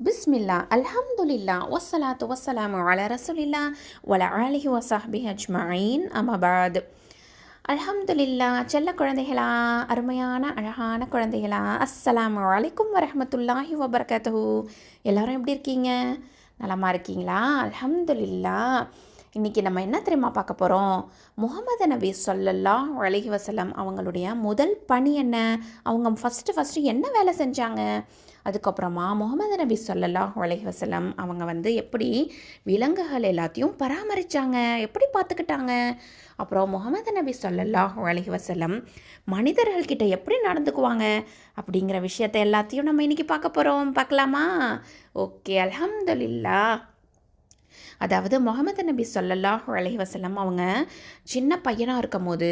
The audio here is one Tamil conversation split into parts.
பிஸ்மில்லா அல்ஹம்துலில்லா வஸ்ஸலாத்து வஸ்ஸலாமு அல ரசுலில்லா ஒல அலஹி வசாஹ்பிஹி அஜ்மஈன் அமபாத் அல்ஹம்துலில்லா செல்ல குழந்தைகளா அருமையான அழகான குழந்தைகளா அஸ்ஸலாமு அலைக்கும் வரமத்துல்லாஹி வபர்கத்து எல்லோரும் எப்படி இருக்கீங்க? நலமாக இருக்கீங்களா? அல்ஹம்துலில்லா. இன்றைக்கி நம்ம என்ன தெரியுமா பார்க்க போகிறோம் முகமது நபி சொல்லல்லாஹ் அழகி வசலம் அவங்களுடைய முதல் பணி என்ன? அவங்க ஃபஸ்ட்டு ஃபஸ்ட்டு என்ன வேலை செஞ்சாங்க? அதுக்கப்புறமா முகமது நபி சொல்லல்லாஹ் அழகி வசலம் அவங்க வந்து எப்படி விலங்குகள் எல்லாத்தையும் பராமரித்தாங்க எப்படி பார்த்துக்கிட்டாங்க? அப்புறம் முகமது நபி சொல்லல்லாஹ் அழகி வசலம் மனிதர்கள்கிட்ட எப்படி நடந்துக்குவாங்க? அப்படிங்கிற விஷயத்தை எல்லாத்தையும் நம்ம இன்றைக்கி பார்க்க போகிறோம் பார்க்கலாமா? ஓகே அல்ஹம்துலில்லா அதாவது முகமது நபி சொல்லல்லாஹ் அலைஹி அவங்க சின்ன பையனாக இருக்கும் போது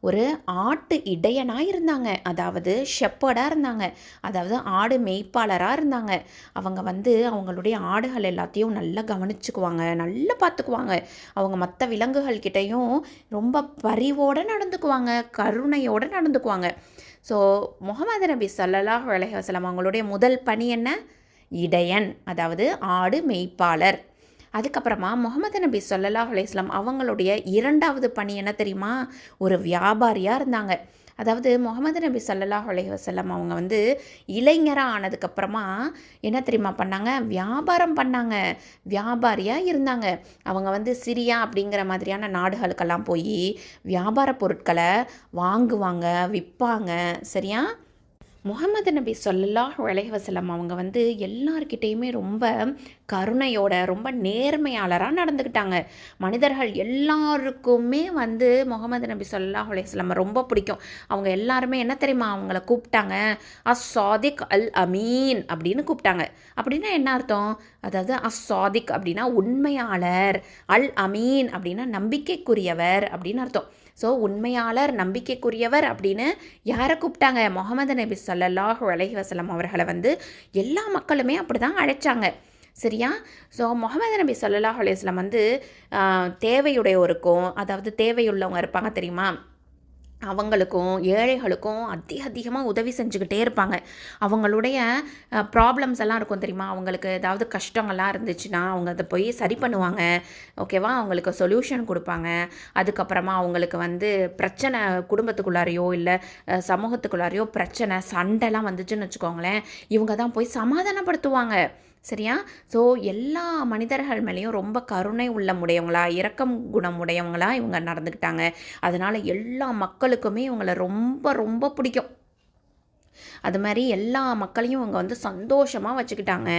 ஒரு ஆட்டு இடையனாக இருந்தாங்க. அதாவது ஷெப்பர்டாக இருந்தாங்க. அதாவது ஆடு மேய்ப்பாளராக இருந்தாங்க. அவங்க வந்து அவங்களுடைய ஆடுகள் எல்லாத்தையும் நல்லா கவனிச்சுக்குவாங்க. நல்லா பார்த்துக்குவாங்க. அவங்க மற்ற விலங்குகள் கிட்டேயும் ரொம்ப பரிவோடு நடந்துக்குவாங்க. கருணையோடு நடந்துக்குவாங்க. ஸோ முகமது நபி சல்லல்லாஹ் அலஹி வசலம் அவங்களுடைய முதல் பணி என்ன? இடையன். அதாவது ஆடு மெய்ப்பாளர். அதுக்கப்புறமா முகமது நபி சொல்லல்லாஹ் அலையம் அவங்களுடைய இரண்டாவது பணி என்ன தெரியுமா? ஒரு வியாபாரியாக இருந்தாங்க. அதாவது முகமது நபி சல்லல்லாஹ் அலைஹி வசல்லம் அவங்க வந்து இளைஞராக ஆனதுக்கப்புறமா என்ன தெரியுமா பண்ணாங்க? வியாபாரம் பண்ணாங்க. வியாபாரியாக இருந்தாங்க. அவங்க வந்து சிரியா அப்படிங்கிற மாதிரியான நாடுகளுக்கெல்லாம் போய் வியாபார பொருட்களை வாங்குவாங்க விற்பாங்க. சரியா? முகமது நபி சொல்லல்லாஹ் அலைஹி அவங்க வந்து எல்லார்கிட்டேயுமே ரொம்ப கருணையோட ரொம்ப நேர்மையாளராக நடந்துக்கிட்டாங்க மனிதர்கள் எல்லாருக்குமே வந்து முகமது நபி சொல்லல்லாஹ் உலகம் ரொம்ப பிடிக்கும். அவங்க எல்லாருமே என்ன தெரியுமா? அவங்கள கூப்பிட்டாங்க. அஸ் சாதிக் அல் அமீன் அப்படின்னு கூப்பிட்டாங்க. அப்படின்னா என்ன அர்த்தம்? அதாவது அஸ் சாதிக் அப்படின்னா உண்மையாளர் அல் அமீன் அப்படின்னா நம்பிக்கைக்குரியவர் அப்படின்னு அர்த்தம். ஸோ உண்மையாளர் நம்பிக்கைக்குரியவர் அப்படின்னு யாரை கூப்பிட்டாங்க? முகமது நபி சல்லல்லாஹு அலஹி வசலம் அவர்களை வந்து எல்லா மக்களுமே அப்படி தான் அழைச்சாங்க. சரியா? ஸோ முகமது நபி சல்லாஹ் அலையம் வந்து தேவையுடையோருக்கும் அதாவது தேவையுள்ளவங்க இருப்பாங்க தெரியுமா? அவங்களுக்கும் ஏழைகளுக்கும் அதிக அதிகமாக உதவி செஞ்சுக்கிட்டே இருப்பாங்க. அவங்களுடைய ப்ராப்ளம்ஸ் எல்லாம் இருக்கும் தெரியுமா? அவங்களுக்கு ஏதாவது கஷ்டங்கள்லாம் இருந்துச்சுன்னா அவங்க அதை போய் சரி பண்ணுவாங்க. ஓகேவா அவங்களுக்கு சொல்யூஷன் கொடுப்பாங்க. அதுக்கப்புறமா அவங்களுக்கு வந்து பிரச்சனை குடும்பத்துக்குள்ளாரையோ இல்லை சமூகத்துக்குள்ளாரையோ பிரச்சனை சண்டைலாம் வந்துச்சுன்னு வச்சுக்கோங்களேன் இவங்க தான் போய் சமாதானப்படுத்துவாங்க. சரியா? ஸோ எல்லா மனிதர்கள் மேலேயும் ரொம்ப கருணை உள்ள உடையவங்களா இரக்கம் குணமுடையவங்களா இவங்க நடந்துக்கிட்டாங்க. அதனால் எல்லா மக்களுக்குமே இவங்களை ரொம்ப ரொம்ப பிடிக்கும். அது மாதிரி எல்லா மக்களையும் இவங்க வந்து சந்தோஷமாக வச்சுக்கிட்டாங்க.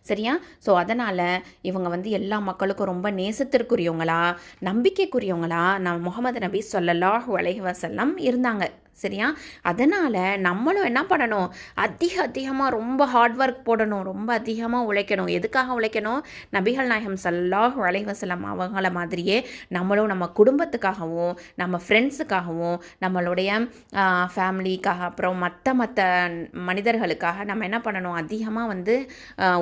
சரியா? ஸோ அதனால் இவங்க வந்து எல்லா மக்களுக்கும் ரொம்ப நேசத்திற்குரியவங்களா நம்பிக்கைக்குரியவங்களா நான் முகமது நபி சொல்லலாஹ் அலைஹி வசல்லம் இருந்தாங்க. சரியா? அதனால் நம்மளும் என்ன பண்ணணும்? அதிக அதிகமாக ரொம்ப ஹார்ட் ஒர்க் போடணும். ரொம்ப அதிகமாக உழைக்கணும். எதுக்காக உழைக்கணும்? நபிகள் நாயகம் சல்லாஹ் அலைவசலம் அவங்கள மாதிரியே நம்மளும் நம்ம குடும்பத்துக்காகவும் நம்ம ஃப்ரெண்ட்ஸுக்காகவும் நம்மளுடைய ஃபேமிலிக்காக அப்புறம் மற்ற மற்ற மனிதர்களுக்காக நம்ம என்ன பண்ணணும்? அதிகமாக வந்து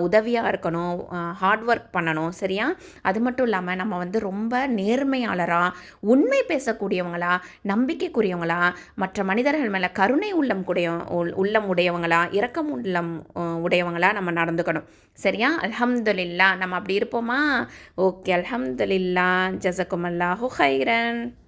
உதவியாக இருக்கணும். ஹார்ட் ஒர்க் பண்ணணும். சரியா? அது மட்டும் இல்லாமல் நம்ம வந்து ரொம்ப நேர்மையாளராக உண்மை பேசக்கூடியவங்களா நம்பிக்கைக்குரியவங்களா மற்ற மனிதர்கள் மேலே கருணை உள்ளம் கூடிய உள்ளம் உடையவங்களா இரக்கம் உள்ளம் உடையவங்களா நம்ம நடந்துக்கணும். சரியா? அல்ஹம்துலில்லா. நம்ம அப்படி இருப்போமா? ஓகே அல்ஹம்துலில்லா. ஜசகுமல்லாஹு ஹைரன்